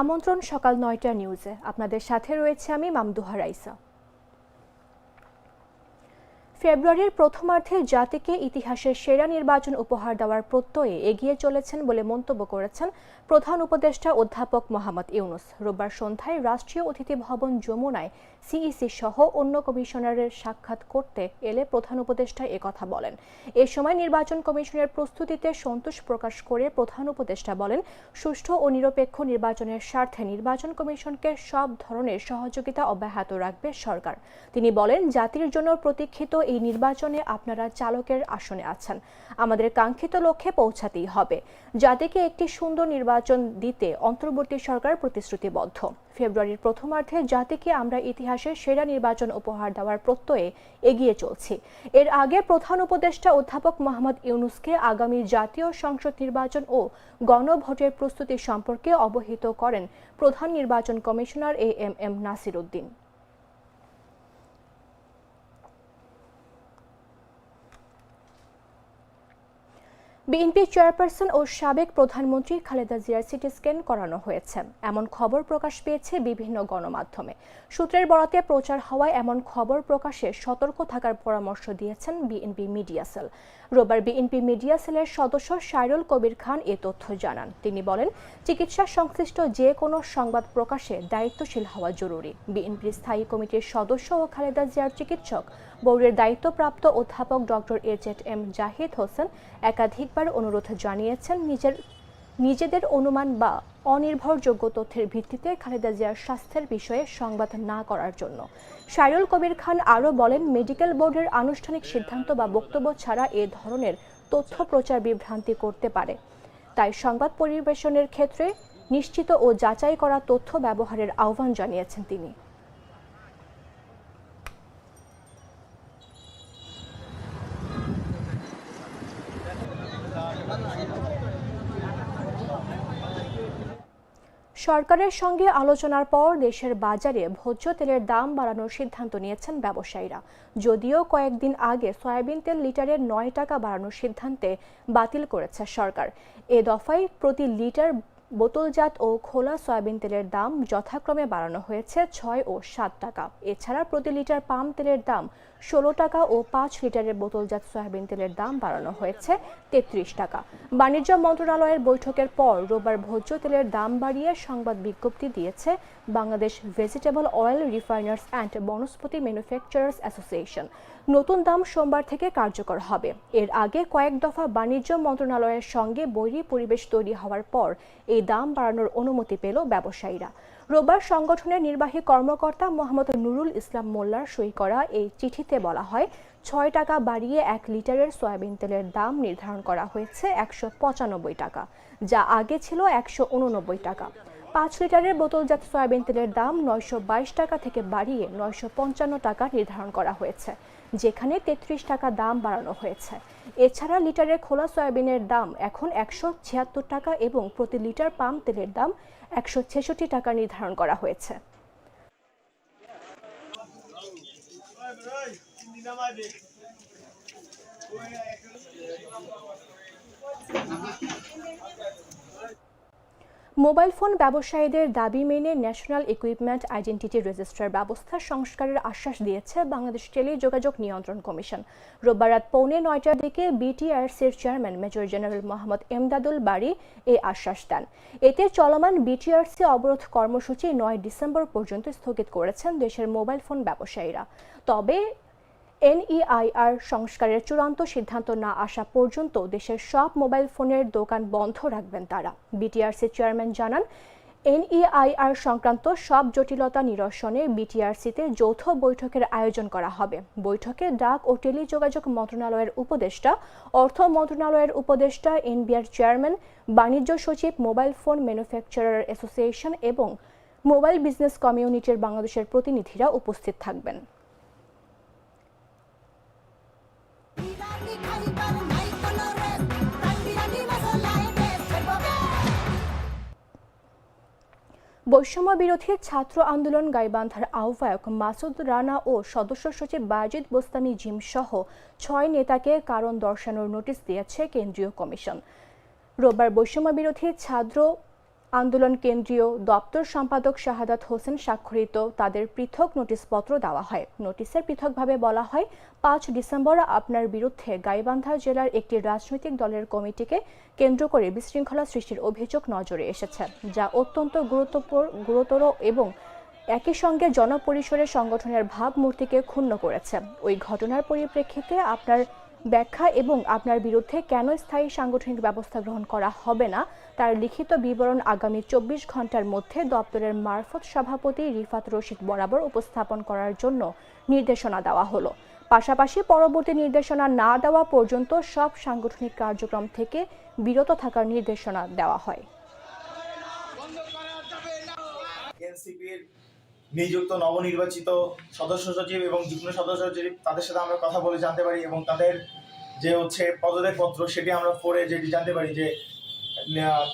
আমন্ত্রণ সকাল নয়টা নিউজে। আপনাদের সাথে রয়েছে আমি মামদুহা রাইসা। ফেব্রুয়ারির প্রথমার্ধে জাতিকে ইতিহাসের সেরা নির্বাচন উপহার দেওয়ার প্রত্যয়ে এগিয়ে চলেছেন বলে মন্তব্য করেছেন প্রধান উপদেষ্টা অধ্যাপক মোহাম্মদ ইউনুস। রোববার সন্ধ্যায় রাষ্ট্রীয় অতিথি ভবন যমুনায় সিইসি সহ অন্য কমিশনারের সাক্ষাৎ করতে এলে প্রধান উপদেষ্টা একথা বলেন। এ সময় নির্বাচন কমিশনের প্রস্তুতিতে সন্তোষ প্রকাশ করে প্রধান উপদেষ্টা বলেন, সুষ্ঠু ও নিরপেক্ষ নির্বাচনের স্বার্থে নির্বাচন কমিশনকে সব ধরনের সহযোগিতা অব্যাহত রাখবে সরকার। তিনি বলেন, জাতির জন্য প্রতীক্ষিত এই নির্বাচনে আপনারা চালকের আসনে আছেন। আমাদের কাঙ্ক্ষিত লক্ষ্যে পৌঁছাতেই হবে। জাতিকে একটি সুন্দর নির্বাচন দিতে অন্তর্বর্তী সরকার প্রতিশ্রুতিবদ্ধ। ফেব্রুয়ারির প্রথমার্ধে জাতিকে আমরা ইতিহাসে সেরা নির্বাচন উপহার দেওয়ার প্রত্যয়ে এগিয়ে চলছি। এর আগে প্রধান উপদেষ্টা অধ্যাপক মোহাম্মদ ইউনুসকে আগামী জাতীয় সংসদ নির্বাচন ও গণভোটের প্রস্তুতি সম্পর্কে অবহিত করেন প্রধান নির্বাচন commissioner A M M Nasir Uddin BNP chairperson ও সাবেক প্রধানমন্ত্রী খালেদা জিয়ার সিটি স্ক্যান করানো হয়েছে। এমন খবর প্রকাশ পেয়েছে বিভিন্ন গণমাধ্যমে। সূত্রের বরাতে প্রচার হওয়ায় এমন খবর প্রকাশে সতর্ক থাকার পরামর্শ দিয়েছেন বিএনপি মিডিয়া সেল। রোববার বিএনপি মিডিয়া সেলের সদস্য সাইরুল কবির খান এ তথ্য জানান। তিনি বলেন, চিকিৎসা সংশ্লিষ্ট যে কোনো সংবাদ প্রকাশে দায়িত্বশীল হওয়া জরুরি। বিএনপির স্থায়ী কমিটির সদস্য ও খালেদা জিয়ার চিকিৎসক, বোর্ডের দায়িত্বপ্রাপ্ত অধ্যাপক doctor A Z M Zahid Hossain একাধিকবার অনুরোধ জানিয়েছেন নিজের, নিজেদের অনুমান বা অনির্ভরযোগ্য তথ্যের ভিত্তিতে খালেদা জিয়ার স্বাস্থ্যের বিষয়ে সংবাদ না করার জন্য। শাইরুল কবির খান আরও বলেন, মেডিকেল বোর্ডের আনুষ্ঠানিক সিদ্ধান্ত বা বক্তব্য ছাড়া এ ধরনের তথ্য প্রচার বিভ্রান্তি করতে পারে। তাই সংবাদ পরিবেশনের ক্ষেত্রে নিশ্চিত ও যাচাই করা তথ্য ব্যবহারের আহ্বান জানিয়েছেন তিনি। সরকারের সঙ্গে আলোচনার পর দেশের বাজারে ভোজ্য তেলের দাম বাড়ানোর সিদ্ধান্ত নিয়েছেন ব্যবসায়ীরা। যদিও কয়েকদিন আগে সয়াবিন তেল লিটারের নয় টাকা বাড়ানোর সিদ্ধান্তে বাতিল করেছে সরকার। এ দফায় প্রতি লিটার বোতলজাত ও খোলা সয়াবিন তেলের দাম যথাক্রমে বাড়ানো হয়েছে ছয় ও সাত টাকা। এছাড়া প্রতি লিটার পাম তেলের দাম ষোলো টাকা ও পাঁচ লিটারের বোতলজাত সয়াবিন তেলের দাম বাড়ানো হয়েছে তেত্রিশ টাকা। বাণিজ্য মন্ত্রণালয়ের বৈঠকের পর রোববার ভোজ্য তেলের দাম বাড়িয়ে সংবাদ বিজ্ঞপ্তি দিয়েছে Bangladesh vegetable oil refiners and Vanaspati manufacturers association. নতুন দাম সোমবার থেকে কার্যকর হবে। এর আগে কয়েক দফা বাণিজ্য মন্ত্রণালয়ের সঙ্গে বৈরী পরিবেশ তৈরি হওয়ার পর এই দাম বাড়ানোর অনুমতি পেল ব্যবসায়ীরা। রোববার সংগঠনের নির্বাহী কর্মকর্তা মোহাম্মদ নুরুল ইসলাম মোল্লার সই করা এই চিঠিতে বলা হয়, ছয় টাকা বাড়িয়ে এক লিটারের সয়াবিন তেলের দাম নির্ধারণ করা হয়েছে একশো পঁচানব্বই টাকা, যা আগে ছিল একশো উননব্বই টাকা। পাঁচ লিটারের বোতলজাত সয়াবিন তেলের দাম নয়শো বাইশ টাকা থেকে বাড়িয়ে নয়শো পঞ্চান্ন টাকা নির্ধারণ করা হয়েছে, যেখানে তেত্রিশ টাকা দাম বাড়ানো হয়েছে। এছাড়া লিটারের খোলা সয়াবিনের দাম এখন একশো ছিয়াত্তর টাকা এবং প্রতি লিটার পাম তেলের দাম একশো ছেষট্টি টাকা নির্ধারণ করা হয়েছে। মোবাইল ফোন ব্যবসায়ীদের দাবি মেনে ন্যাশনাল ইকুইপমেন্ট আইডেন্টিটি রেজিস্টার ব্যবস্থা সংস্কারের আশ্বাস দিয়েছে বাংলাদেশ টেলিযোগাযোগ নিয়ন্ত্রণ কমিশন। রোববার রাত পৌনে নয়টার দিকে বিটিআরসির chairman major general Mohammad Emdadul বাড়ি এই আশ্বাস দেন। এতে চলমান বিটিআরসি অবরোধ কর্মসূচি নয় ডিসেম্বর পর্যন্ত স্থগিত করেছেন দেশের মোবাইল ফোন ব্যবসায়ীরা। তবে এনইআইআর সংস্কারের চূড়ান্ত সিদ্ধান্ত না আসা পর্যন্ত দেশের সব মোবাইল ফোনের দোকান বন্ধ রাখবেন তারা। বিটিআরসি চেয়ারম্যান জানান, এনইআইআর সংক্রান্ত সব জটিলতা নিরসনে বিটিআরসিতে যৌথ বৈঠকের আয়োজন করা হবে। বৈঠকে ডাক ও টেলিযোগাযোগ মন্ত্রণালয়ের উপদেষ্টা, অর্থ মন্ত্রণালয়ের উপদেষ্টা, এনবিআর চেয়ারম্যান, বাণিজ্য সচিব, মোবাইল ফোন ম্যানুফ্যাকচারার অ্যাসোসিয়েশন এবং মোবাইল বিজনেস কমিউনিটির বাংলাদেশের প্রতিনিধিরা উপস্থিত থাকবেন। বৈষম্য বিরোধী ছাত্র আন্দোলন গাইবান্ধার আহ্বায়ক মাসুদ রানা ও সদস্য সচিব বাজিদ বোস্তামি জিম সহ ছয় নেতাকে কারণ দর্শানোর নোটিশ দিয়েছে কেন্দ্রীয় কমিশন। রোববার বৈষম্য বিরোধী ছাত্র আন্দোলন কেন্দ্রীয় দপ্তর সম্পাদক শাহাদাত হোসেন স্বাক্ষরিত তাদের পৃথক নোটিশপত্র দেওয়া হয়। নোটিশের পৃথকভাবে বলা হয়, পাঁচ ডিসেম্বর আপনার বিরুদ্ধে গাইবান্ধা জেলার একটি রাজনৈতিক দলের কমিটিকে কেন্দ্র করে বিশৃঙ্খলা সৃষ্টির অভিযোগ নজরে এসেছে, যা অত্যন্ত গুরুত্বপূর্ণ, গুরুতর এবং একই সঙ্গে জনপরিসরে সংগঠনের ভাবমূর্তিকে ক্ষুণ্ণ করেছে। ওই ঘটনার পরিপ্রেক্ষিতে আপনার ব্যাখ্যা এবং আপনার বিরুদ্ধে কেন স্থায়ী সাংগঠনিক ব্যবস্থা গ্রহণ করা হবে না তার লিখিত বিবরণ আগামী চব্বিশ ঘণ্টার মধ্যে দপ্তরের মারফত সভাপতি রিফাত রশিদ বরাবর উপস্থাপন করার জন্য নির্দেশনা দেওয়া হলো। পাশাপাশি পরবর্তী নির্দেশনা না দেওয়া পর্যন্ত সব সাংগঠনিক কার্যক্রম থেকে বিরত থাকার নির্দেশনা দেওয়া হয়। এনসিপির নিযুক্ত নবনির্বাচিত সদস্য সচিব এবং যুগ্ম সদস্য সচিব তাদের সাথে আমরা কথা বলে জানতে পারি এবং তাদের যে হচ্ছে পদত্যাগ পত্র সেটি আমরা পড়ে যেটি জানতে পারি যে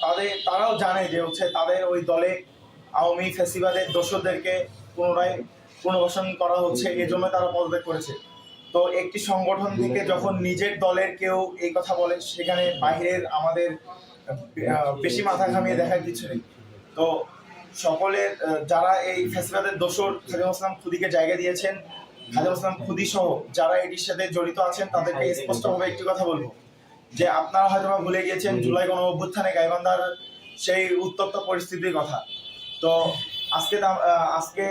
তাদের, তারাও জানে যে হচ্ছে তাদের ওই দলে আওয়ামী ফেসিবাদের দোষদেরকে পুনরায় পুনর্বাসন করা হচ্ছে, এই জন্য তারা পদত্যাগ করেছে। তো একটি সংগঠন থেকে যখন নিজের দলের কেউ এই কথা বলে, সেখানে বাইরের আমাদের বেশি মাথা ঘামিয়ে দেখার কিছু নেই। তো সকলের যারা এই ফেসিবাদের দোষর খাদিম আসলাম খুদিকে জায়গা দিয়েছেন খাদিম আসলাম খুদি সহ যারা এটির সাথে জড়িত আছেন তাদেরকে স্পষ্টভাবে একটি কথা বলব যে আপনারা হয়তো বা ভুলে গিয়েছেন জুলাই গণ অভ্যুত্থানে গাইবান্ধার সেই উত্তপ্ত পরিস্থিতির কথা। তো আজকে আজকে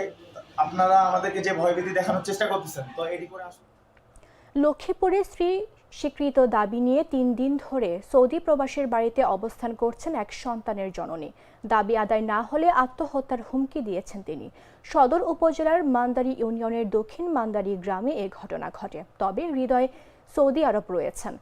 আপনারা আমাদেরকে যে ভয়ভীতি দেখানোর চেষ্টা করতেছেন তো এটি করে আসুন। লক্ষ্মীপুরে স্ত্রী স্বীকৃত দাবি নিয়ে তিন দিন ধরে সৌদি প্রবাসের বাড়িতে অবস্থান করছেন এক সন্তানের জননী। দাবি আদায় না হলে আত্মহত্যার হুমকি দিয়েছেন তিনি। সদর উপজেলার মান্দারি ইউনিয়নের দক্ষিণ মান্দারি গ্রামে এ ঘটনা ঘটে। তবে হৃদয়ে সৌদি আরব রয়েছেন।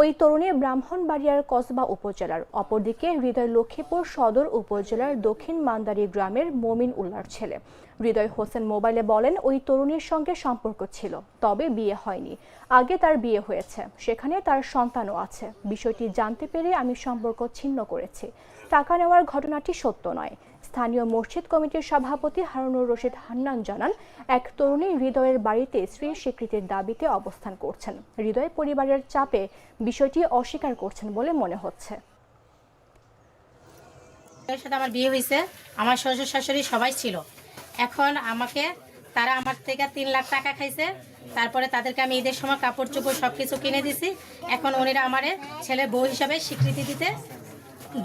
ওই তরুণী ব্রাহ্মণবাড়িয়ার কসবা উপজেলার অপরদিকে হৃদয় লক্ষ্মীপুর সদর উপজেলার দক্ষিণ মান্দারি গ্রামের মমিন উল্লার ছেলে। হৃদয় হোসেন মোবাইলে বলেন, ওই তরুণীর সঙ্গে সম্পর্ক ছিল, তবে বিয়ে হয়নি। আগে তার বিয়ে হয়েছে, সেখানে তার সন্তানও আছে। বিষয়টি জানতে পেরে আমি সম্পর্ক ছিন্ন করেছি। টাকা নেওয়ার ঘটনাটি সত্য নয়। স্থানীয় মসজিদ কমিটির সভাপতি হারুনুর রশিদ হান্নান জানান, এক তরুণী হৃদয়ের বাড়িতে স্ত্রীর স্বীকৃতির দাবিতে অবস্থান করছেন। হৃদয় পরিবারের চাপে বিষয়টি অস্বীকার করছেন বলে মনে হচ্ছে। সাথে আমার বিয়ে হয়েছে, আমার শ্বশুর শাশুড়ি সবাই ছিল। এখন আমাকে, তারা আমার থেকে তিন লাখ টাকা খাইছে, তারপরে তাদেরকে আমি ঈদের সময় কাপড় চোপড় সব কিছু কিনে দিছি। এখন ওনারা আমারে ছেলে বউ হিসাবে স্বীকৃতি দিতে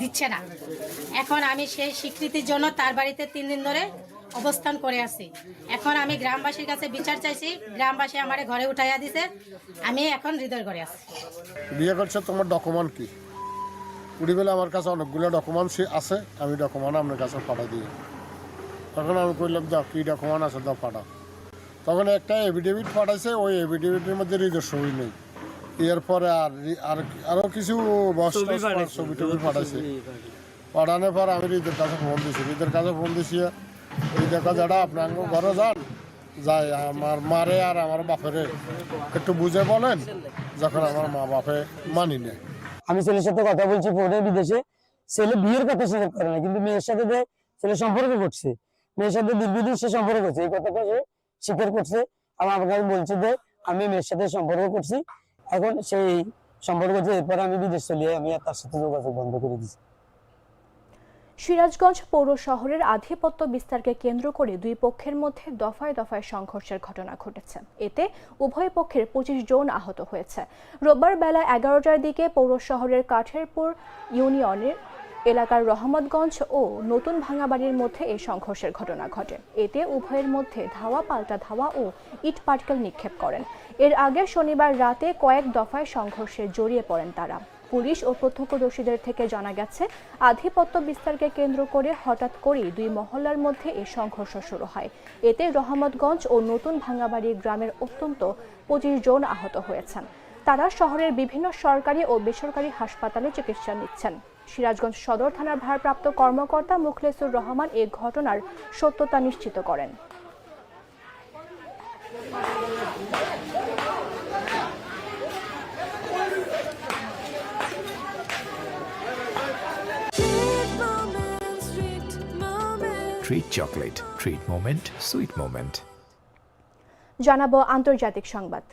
দিচ্ছে না। এখন আমি সেই স্বীকৃতির জন্য তার বাড়িতে তিন দিন ধরে অবস্থান করে আছি। এখন আমি গ্রামবাসীর কাছে বিচার চাইছি, গ্রামবাসী আমারে ঘরে উঠাইয়া দিছে। আমি এখন হৃদয় ঘরে আছি। বিয়ে করছে, তোমার ডকুমেন্ট কি? উড়ি বেলা, আমার কাছে অনেকগুলো ডকুমেন্টস আছে, আমি ডকুমেন্ট আপনার কাছে পাঠা দিই। তখন আমি কইলাম দাও কী ডকুমেন্ট আছে দাও পাঠাও। তখন একটা এভিডেভিট পাঠাইছে, ওই এভিডেভিটের মধ্যে হৃদয় সই নেই। এরপরে আর আর কিছু ছবি টবি পাঠাইছে। পাঠানোর পর আমি হৃদের কাছে ফোন দিছি। হৃদের কাছে ফোন দিছি হৃদের কাছে এটা আপনার ঘরে যান। যাই আমার মারে আর আমার বাপেরে একটু বুঝে বলেন যখন আমার মা বাপে মানি নেয়। আমি ছেলের সাথে কথা বলছি ফোনে বিদেশে। ছেলে বিয়ের কথা স্বীকার করে না কিন্তু মেয়ের সাথে যে ছেলে সম্পর্ক করছে মেয়ের সাথে দীর্ঘদিন সে সম্পর্ক করছে এই কথাটা সে স্বীকার করছে। আমার আমাকে বলছে যে আমি মেয়ের সাথে সম্পর্ক করছি এখন সেই সম্পর্ক যে এরপরে আমি বিদেশ চলে আমি তার সাথে যোগাযোগ বন্ধ করে দিচ্ছি সিরাজগঞ্জ পৌর শহরের আধিপত্য বিস্তারকে কেন্দ্র করে দুই পক্ষের মধ্যে দফায় দফায় সংঘর্ষের ঘটনা ঘটেছে। এতে উভয় পক্ষের পঁচিশ জন আহত হয়েছে। রোববার বেলা এগারোটার দিকে পৌর শহরের কাঠেরপুর ইউনিয়নের এলাকার রহমতগঞ্জ ও নতুন ভাঙাবাড়ির মধ্যে এই সংঘর্ষের ঘটনা ঘটে। এতে উভয়ের মধ্যে ধাওয়া, পাল্টা ধাওয়া ও ইট পাটকেল নিক্ষেপ করেন। এর আগে শনিবার রাতে কয়েক দফায় সংঘর্ষে জড়িয়ে পড়েন তারা। পুলিশ ও প্রত্যক্ষদর্শীদের থেকে জানা গেছে, আধিপত্য বিস্তারকে কেন্দ্র করে হঠাৎ করেই দুই মহল্লার মধ্যে এই সংঘর্ষ শুরু হয়। এতে রহমতগঞ্জ ও নতুন ভাঙাবাড়ি গ্রামের অত্যন্ত পঁচিশ জন আহত হয়েছেন। তারা শহরের বিভিন্ন সরকারি ও বেসরকারি হাসপাতালে চিকিৎসা নিচ্ছেন। সিরাজগঞ্জ সদর থানার ভারপ্রাপ্ত কর্মকর্তা মুখলেসুর রহমান এ ঘটনার সত্যতা নিশ্চিত করেন chocolate. Treat moment. Sweet moment. জানাব আন্তর্জাতিক সংবাদ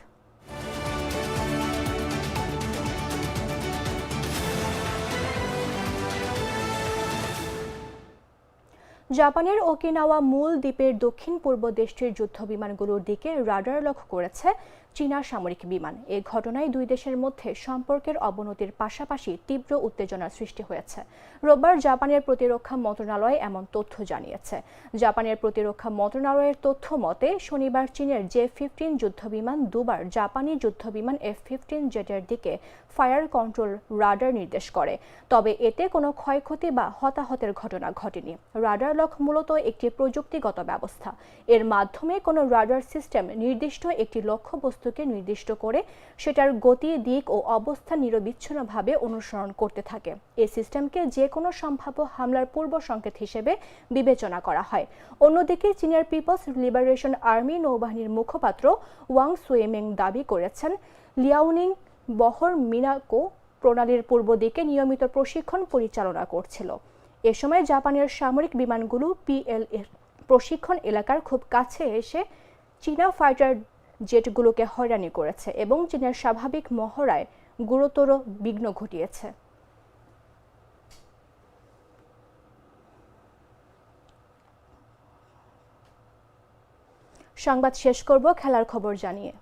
জাপানের ওকিনাওয়া মূল দ্বীপের দক্ষিণ পূর্ব দেশটির যুদ্ধ বিমানগুলোর দিকে রাডার লক্ষ্য করেছে চীনা সামরিক বিমান। এ ঘটনায় দুই দেশের মধ্যে সম্পর্কের অবনতির পাশাপাশি তীব্র উত্তেজনার সৃষ্টি হয়েছে। রোববার জাপানের প্রতিরক্ষা মন্ত্রণালয় এমন তথ্য জানিয়েছে। জাপানের প্রতিরক্ষা মন্ত্রণালয়ের তথ্য মতে, শনিবার চীনের জে ফিফটিন যুদ্ধবিমান দুবার জাপানি যুদ্ধবিমান এফ ফিফটিন জেটের দিকে ফায়ার কন্ট্রোল রাডার নির্দেশ করে। তবে এতে কোনো ক্ষয়ক্ষতি বা হতাহতের ঘটনা ঘটেনি। রাডার লক মূলত একটি প্রযুক্তিগত ব্যবস্থা। এর মাধ্যমে কোনো রাডার সিস্টেম নির্দিষ্ট একটি লক্ষ্যবস্তুকে নির্দিষ্ট করে সেটার গতি, দিক ও অবস্থান নিরবিচ্ছিন্নভাবে অনুসরণ করতে থাকে। এই সিস্টেমকে যে কোনো সম্ভাব্য হামলার পূর্ব সংকেত হিসেবে বিবেচনা করা হয়। অন্যদিকে চীনের পিপলস লিবারেশন আর্মি নৌবাহিনীর মুখপাত্র ওয়াং সুয়েমেং দাবি করেছেন লিয়াউনিং বহর মিনাকো প্রণালীর পূর্ব দিকে নিয়মিত প্রশিক্ষণ পরিচালনা করছিল। এ সময় জাপানের সামরিক বিমানগুলো পিএল এর প্রশিক্ষণ এলাকার খুব কাছে এসে চীনা ফাইটার জেটগুলোকে হয়রানি করেছে এবং চীনের স্বাভাবিক মহড়ায় গুরুতর বিঘ্ন ঘটিয়েছে। সংবাদ শেষ করব, খেলার খবর জানিয়ে।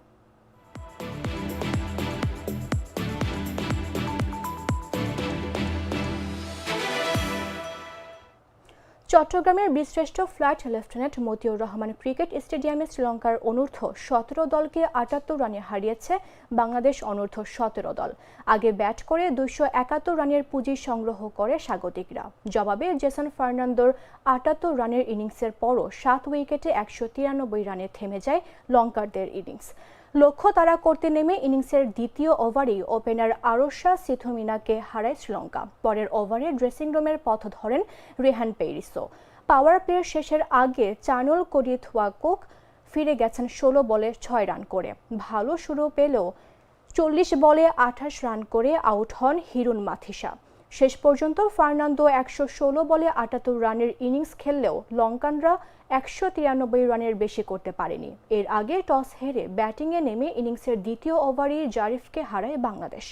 চট্টগ্রামের বীরশ্রেষ্ঠ flight lieutenant Motiur Rahman cricket স্টেডিয়ামে শ্রীলঙ্কার অনূর্ধ্ব সতেরো দলকে আটাত্তর রানে হারিয়েছে বাংলাদেশ অনূর্ধ্ব সতেরো দল। আগে ব্যাট করে দুইশো একাত্তর রানের পুঁজি সংগ্রহ করে স্বাগতিকরা। জবাবে জেসন ফার্নান্দোর আটাত্তর রানের ইনিংসের পরও সাত উইকেটে একশো তিরানব্বই রানে থেমে যায় লঙ্কারদের ইনিংস। লক্ষ্য তারা করতে নেমে ইনিংসের দ্বিতীয় ওভারেই ওপেনার আরশা সিথুমিনাকে হারায় শ্রীলঙ্কা। পরের ওভারে ড্রেসিং রুমের পথ ধরেন রেহান পেরিসো পাওয়ার প্লের শেষের আগে চানল চানুল কোডিথওয়াকুক ফিরে গেছেন ষোলো বলে ছয় রান করে। ভালো শুরু পেলেও চল্লিশ বলে আঠাশ রান করে আউট হন হিরুন মাথিসা। শেষ পর্যন্ত ফার্নান্দো একশো ষোলো বলে আটাত্তর রানের ইনিংস খেললেও লঙ্কানরা একশো তিরানব্বই রানের বেশি করতে পারেনি। এর আগে টস হেরে ব্যাটিংয়ে নেমে ইনিংসের দ্বিতীয় ওভারেই জারিফকে হারায় বাংলাদেশ।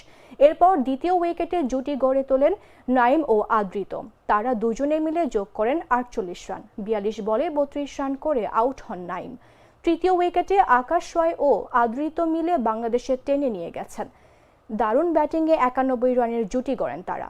এরপর দ্বিতীয় উইকেটে জুটি গড়ে তোলেন নাইম ও আদৃত। তারা দুজনে মিলে যোগ করেন আটচল্লিশ রান, বিয়াল্লিশ বলে বত্রিশ রান করে আউট হন নাইম তৃতীয় উইকেটে আকাশ রয় ও আদৃত মিলে বাংলাদেশের টেনে নিয়ে গেছেন। দারুণ ব্যাটিংয়ে একানব্বই রানের জুটি গড়েন তারা।